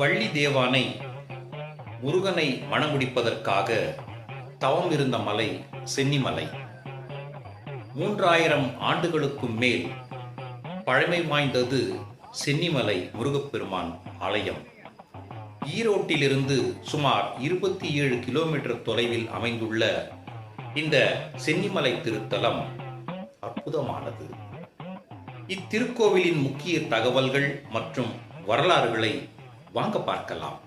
வள்ளி தேவானை முருகனை மணமுடிப்பதற்காக தவம் இருந்த மலை சென்னிமலை. மூன்றாயிரம் ஆண்டுகளுக்கும் மேல் பழமை வாய்ந்தது சென்னிமலை முருகப்பெருமான் ஆலயம். ஈரோட்டிலிருந்து சுமார் இருபத்தி ஏழு கிலோமீட்டர் தொலைவில் அமைந்துள்ள இந்த சென்னிமலை திருத்தலம் அற்புதமானது. இத்திருக்கோவிலின் முக்கிய தகவல்கள் மற்றும் வரலாறுகளை வாங்க பார்க்கலாம்.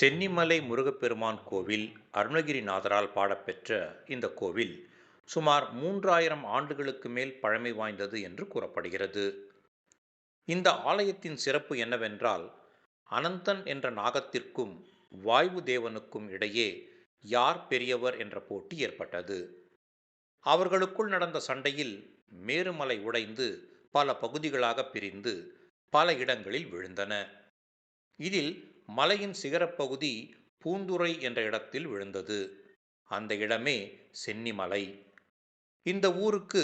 சென்னிமலை முருகப்பெருமான் கோவில் அருணகிரிநாதரால் பாடப்பெற்ற இந்த கோவில் சுமார் மூன்றாயிரம் ஆண்டுகளுக்கு மேல் பழமை வாய்ந்தது என்று கூறப்படுகிறது. இந்த ஆலயத்தின் சிறப்பு என்னவென்றால் அனந்தன் என்ற நாகத்திற்கும் வாய்வு தேவனுக்கும் இடையே யார் பெரியவர் என்ற போட்டி ஏற்பட்டது. அவர்களுக்குள் நடந்த சண்டையில் மேருமலை உடைந்து பல பகுதிகளாக பிரிந்து பல இடங்களில் விழுந்தன. இதில் மலையின் சிகரப்பகுதி பூந்துரை என்ற இடத்தில் விழுந்தது. அந்த இடமே சென்னிமலை. இந்த ஊருக்கு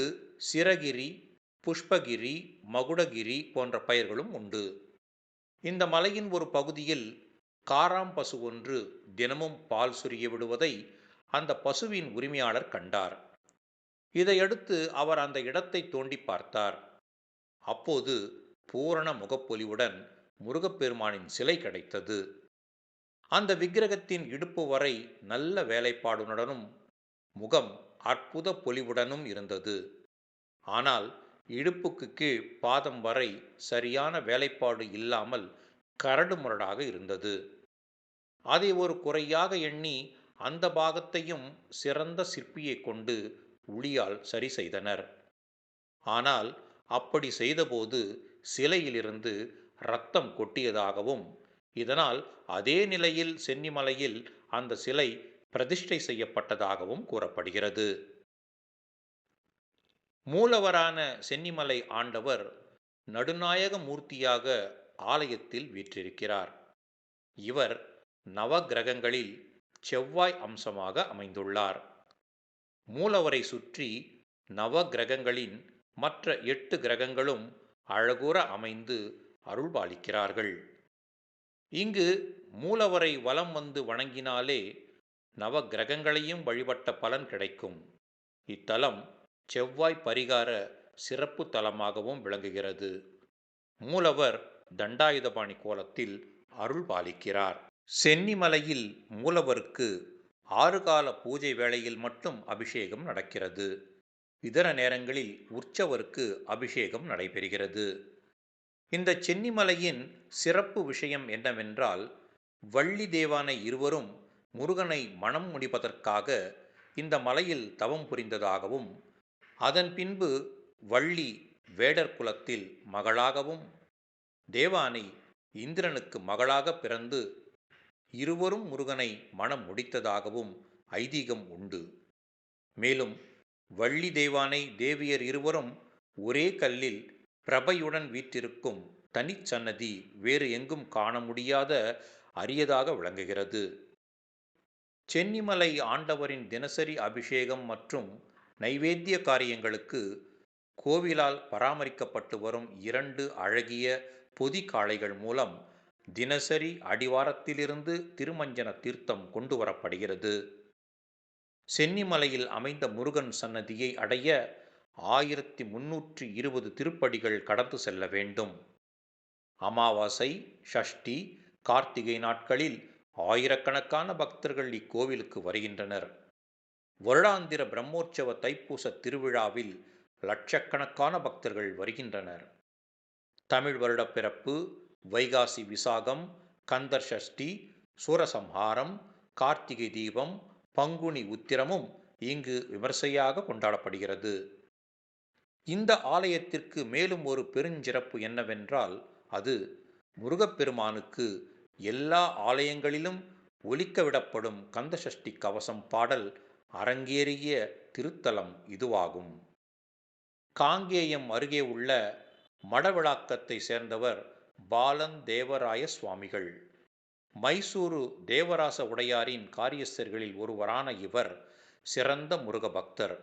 சிரகிரி புஷ்பகிரி மகுடகிரி போன்ற பெயர்களும் உண்டு. இந்த மலையின் ஒரு பகுதியில் காராம் பசு ஒன்று தினமும் பால் சுரிய விடுவதை அந்த பசுவின் உரிமையாளர் கண்டார். இதையடுத்து அவர் அந்த இடத்தை தோண்டி பார்த்தார். அப்போது பூரண முகப்பொலிவுடன் முருகப்பெருமானின் சிலை கிடைத்தது. அந்த விக்கிரகத்தின் இடுப்பு வரை நல்ல வேலைப்பாடுடனும் முகம் அற்புத பொலிவுடனும் இருந்தது. ஆனால் இடுப்புக்கு கீழ் பாதம் வரை சரியான வேலைப்பாடு இல்லாமல் கரடு முரடாக இருந்தது. அதை ஒரு குறையாக எண்ணி அந்த பாகத்தையும் சிறந்த சிற்பியை கொண்டு உளியால் சரி செய்தனர். ஆனால் அப்படி செய்தபோது சிலையிலிருந்து இரத்தம் கொட்டியதாகவும் இதனால் அதே நிலையில் சென்னிமலையில் அந்த சிலை பிரதிஷ்டை செய்யப்பட்டதாகவும் கூறப்படுகிறது. மூலவரான சென்னிமலை ஆண்டவர் நடுநாயக மூர்த்தியாக ஆலயத்தில் வீற்றிருக்கிறார். இவர் நவகிரகங்களில் செவ்வாய் அம்சமாக அமைந்துள்ளார். மூலவரை சுற்றி நவகிரகங்களின் மற்ற எட்டு கிரகங்களும் அழகுற அமைந்து அருள்பாலிக்கிறார்கள். இங்கு மூலவரை வலம் வந்து வணங்கினாலே நவ கிரகங்களையும் வழிபட்ட பலன் கிடைக்கும். இத்தலம் செவ்வாய் பரிகார சிறப்பு தலமாகவும் விளங்குகிறது. மூலவர் தண்டாயுதபாணி கோலத்தில் அருள் பாலிக்கிறார் சென்னிமலையில் மூலவருக்கு ஆறு கால பூஜை வேளையில் மட்டும் அபிஷேகம் நடக்கிறது. இதர நேரங்களில் உற்சவருக்கு அபிஷேகம் நடைபெறுகிறது. இந்த சென்னிமலையின் சிறப்பு விஷயம் என்னவென்றால் வள்ளி தேவானை இருவரும் முருகனை மனம் முடிப்பதற்காக இந்த மலையில் தவம் புரிந்ததாகவும் அதன் பின்பு வள்ளி வேடர் குலத்தில் மகளாகவும் தேவானை இந்திரனுக்கு மகளாக பிறந்து இருவரும் முருகனை மனம் முடித்ததாகவும் ஐதீகம் உண்டு. மேலும் வள்ளி தேவானை தேவியர் இருவரும் ஒரே கல்லில் பிரபையுடன் வீற்றிருக்கும் தனிச்சன்னதி வேறு எங்கும் காண முடியாத அரியதாக விளங்குகிறது. சென்னிமலை ஆண்டவரின் தினசரி அபிஷேகம் மற்றும் நைவேத்திய காரியங்களுக்கு கோவிலால் பராமரிக்கப்பட்டு வரும் இரண்டு அழகிய பொதி காளைகள் மூலம் தினசரி அடிவாரத்திலிருந்து திருமஞ்சன தீர்த்தம் கொண்டு வரப்படுகிறது. சென்னிமலையில் அமைந்த முருகன் சன்னதியை அடைய ஆயிரத்தி முன்னூற்றி இருபது திருப்படிகள் கடந்து செல்ல வேண்டும். அமாவாசை ஷஷ்டி கார்த்திகை நாட்களில் ஆயிரக்கணக்கான பக்தர்கள் இக்கோவிலுக்கு வருகின்றனர். வருடாந்திர பிரம்மோற்சவ தைப்பூச திருவிழாவில் லட்சக்கணக்கான பக்தர்கள் வருகின்றனர். தமிழ் வருட பிறப்பு வைகாசி விசாகம் கந்தர் சஷ்டி சூரசம்ஹாரம் கார்த்திகை தீபம் பங்குனி உத்திரமும் இங்கு விமர்சையாக கொண்டாடப்படுகிறது. இந்த ஆலயத்திற்கு மேலும் ஒரு பெருஞ்சிறப்பு என்னவென்றால் அது முருகப்பெருமானுக்கு எல்லா ஆலயங்களிலும் ஒலிக்கவிடப்படும் கந்தசஷ்டி கவசம் பாடல் அரங்கேறிய திருத்தலம் இதுவாகும். காங்கேயம் அருகே உள்ள மடவிளாக்கத்தை சேர்ந்தவர் பாலன் தேவராய சுவாமிகள். மைசூரு தேவராச உடையாரின் காரியஸ்தர்களில் ஒருவரான இவர் சிறந்த முருக பக்தர்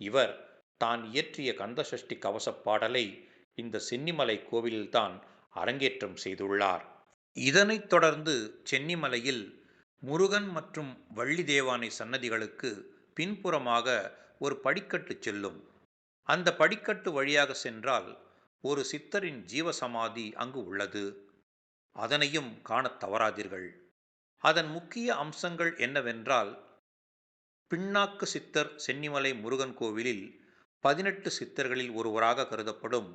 இவர் தான் இயற்றிய கந்தசஷ்டி கவசப் பாடலை இந்த சென்னிமலை கோவிலில்தான் அரங்கேற்றம் செய்துள்ளார். இதனைத் தொடர்ந்து சென்னிமலையில் முருகன் மற்றும் வள்ளி தேவானை சன்னதிகளுக்கு பின்புறமாக ஒரு படிக்கட்டு செல்லும். அந்த படிக்கட்டு வழியாக சென்றால் ஒரு சித்தரின் ஜீவசமாதி அங்கு உள்ளது. அதனையும் காணத் தவறாதீர்கள். அதன் முக்கிய அம்சங்கள் என்னவென்றால் பின்னாக்கு சித்தர் சென்னிமலை முருகன் கோவிலில் பதினெட்டு சித்தர்களில் ஒருவராக கருதப்படும்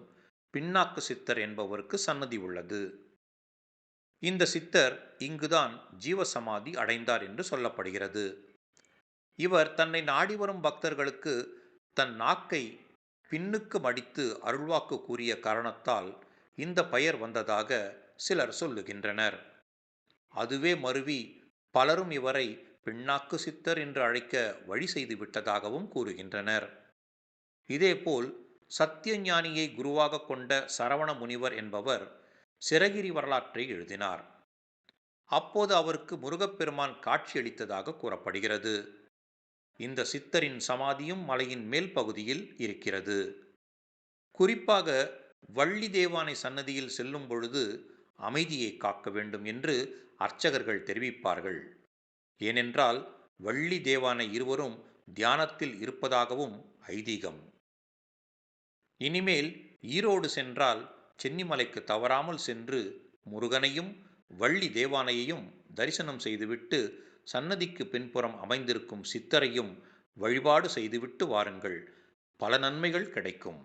பின்னாக்கு சித்தர் என்பவருக்கு சன்னதி உள்ளது. இந்த சித்தர் இங்குதான் ஜீவசமாதி அடைந்தார் என்று சொல்லப்படுகிறது. இவர் தன்னை நாடி வரும் பக்தர்களுக்கு தன் நாக்கை பின்னுக்கு மடித்து அருள்வாக்கு கூறிய காரணத்தால் இந்த பெயர் வந்ததாக சிலர் சொல்லுகின்றனர். அதுவே மருவி பலரும் இவரை பின்னாக்கு சித்தர் என்று அழைக்க வழி செய்து விட்டதாகவும் கூறுகின்றனர். இதேபோல் சத்தியஞானியை குருவாக கொண்ட சரவண முனிவர் என்பவர் சிறகிரி வரலாற்றை எழுதினார். அப்போது அவருக்கு முருகப்பெருமான் காட்சியளித்ததாக கூறப்படுகிறது. இந்த சித்தரின் சமாதியும் மலையின் மேல் பகுதியில் இருக்கிறது. குறிப்பாக வள்ளி தேவானை சன்னதியில் செல்லும் பொழுது அமைதியை காக்க வேண்டும் என்று அர்ச்சகர்கள் தெரிவிப்பார்கள். ஏனென்றால் வள்ளி தேவானை இருவரும் தியானத்தில் இருப்பதாகவும் ஐதீகம். இனிமேல் ஈரோடு சென்றால் சென்னிமலைக்கு தவறாமல் சென்று முருகனையும் வள்ளி தேவானையையும் தரிசனம் செய்துவிட்டு சன்னதிக்கு பின்புறம் அமைந்திருக்கும் சித்தரையும் வழிபாடு செய்துவிட்டு வாருங்கள். பல நன்மைகள் கிடைக்கும்.